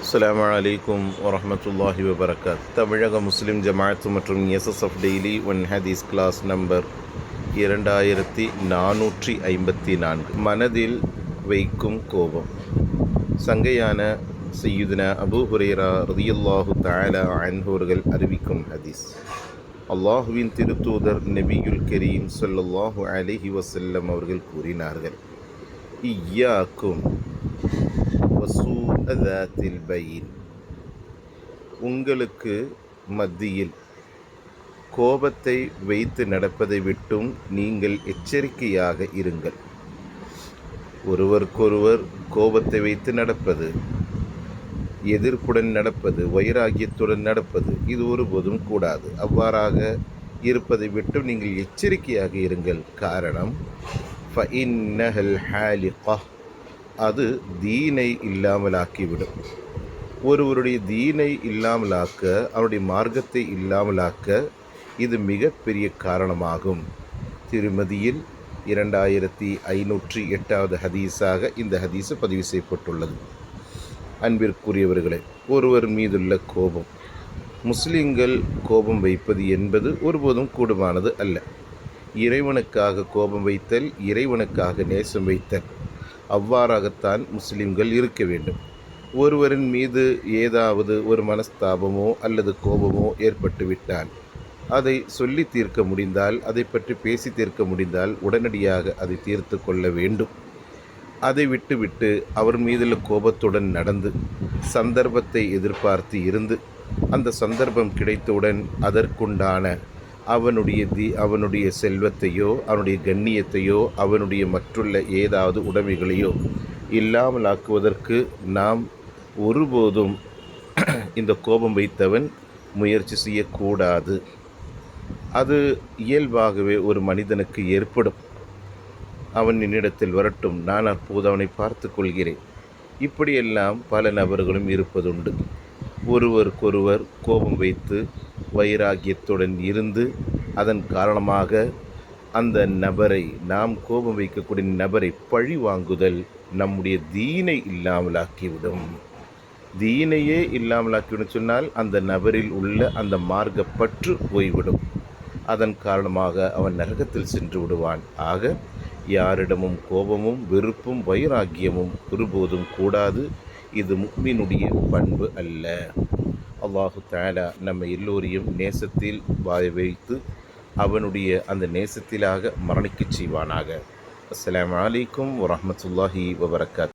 அஸ்லாம் அலைக்கும் வரமத்துல்லாஹி வபரகாத் தமிழக முஸ்லிம் ஜமாத்து மற்றும் எஸ்எஸ்எஃப் டெய்லி ஒன் ஹதீஸ் கிளாஸ் நம்பர் இரண்டாயிரத்தி நானூற்றி ஐம்பத்தி நான்கு. மனதில் வைக்கும் கோபம். சங்கையான சையுதுன அபு ஹுரேரா ரதியுல்லாஹு தாலா அன்போர்கள் அறிவிக்கும் ஹதீஸ். அல்லாஹுவின் திருத்தூதர் நபியுல் கரீம் சொல்லல்லாஹு அலிஹி வசல்லம் அவர்கள் கூறினார்கள். இய்யாக்கும் வசூஅதாத்தில் பைன் உங்களுக்கு மத்தியில் கோபத்தை வைத்து நடப்பதை விட்டும் நீங்கள் எச்சரிக்கையாக இருங்கள். ஒருவருக்கொருவர் கோபத்தை வைத்து நடப்பது எதிர்ப்புடன் நடப்பது வைராகியத்துடன் நடப்பது இது ஒருபோதும் கூடாது. அவ்வாறாக இருப்பதை விட்டும் நீங்கள் எச்சரிக்கையாக இருங்கள். காரணம் ஃபஇன்னஹல் ஹாலிகா அது தீனை இல்லாமலாக்கிவிடும். ஒருவருடைய தீனை இல்லாமலாக்க அவருடைய மார்க்கத்தை இல்லாமலாக்க இது மிகப்பெரிய காரணமாகும். திருமதியில் இரண்டாயிரத்தி ஐநூற்றி எட்டாவது ஹதீஸாக இந்த ஹதீஸு பதிவு செய்யப்பட்டுள்ளது. அன்பிற்குரியவர்களே ஒருவர் மீதுள்ள கோபம். முஸ்லிம்கள் கோபம் வைப்பது என்பது ஒருபோதும் கூடுமானது அல்ல. இறைவனுக்காக கோபம் வைத்தல் இறைவனுக்காக நேசம் வைத்தல். அவ்வாறாகத்தான் முஸ்லிம்கள் இருக்க வேண்டும். ஒருவரின் மீது ஏதாவது ஒரு மனஸ்தாபமோ அல்லது கோபமோ ஏற்பட்டுவிட்டால் அதை சொல்லி தீர்க்க முடிந்தால் அதை பற்றி பேசி தீர்க்க முடிந்தால் உடனடியாக அதை தீர்த்து கொள்ள வேண்டும். அதை விட்டுவிட்டு அவர் மீதுள்ள கோபத்துடன் நடந்து சந்தர்ப்பத்தை எதிர்பார்த்து இருந்து அந்த சந்தர்ப்பம் கிடைத்தவுடன் அதற்குண்டான அவனுடைய தி அவனுடைய செல்வத்தையோ அவனுடைய கண்ணியத்தையோ அவனுடைய மற்றுள்ள ஏதாவது உடைமைகளையோ இல்லாமலாக்குவதற்கு நாம் ஒருபோதும் இந்த கோபம் வைத்தவன் முயற்சி செய்யக்கூடாது. அது இயல்பாகவே ஒரு மனிதனுக்கு ஏற்படும். அவன் என்னிடத்தில் வரட்டும் நான் அப்போது அவனை பார்த்து கொள்கிறேன். இப்படியெல்லாம் பல நபர்களும் இருப்பதுண்டு. ஒருவருக்கொருவர் கோபம் வைத்து வைராகியத்துடன் இருந்து அதன் காரணமாக அந்த நபரை நாம் கோபம் வைக்கக்கூடிய நபரை பழி வாங்குதல் நம்முடைய தீனை இல்லாமலாக்கிவிடும். தீனையே இல்லாமலாக்கிவிடும் சொன்னால் அந்த நபரில் உள்ள அந்த மார்க்கப்பற்று போய்விடும். அதன் காரணமாக அவன் நரகத்தில் சென்று விடுவான். ஆக யாரிடமும் கோபமும் வெறுப்பும் வைராக்கியமும் ஒருபோதும் கூடாது. இது முக்மினுடைய பண்பு அல்ல. அல்லாஹு தாலா நம்ம எல்லோரையும் நேசத்தில் வாய வைத்து அவனுடைய அந்த நேசத்திலாக மரணிக்கச் செய்வானாக. அஸ்லாம் வலைக்கம் வரமத்துல்லாஹி வபரகாத்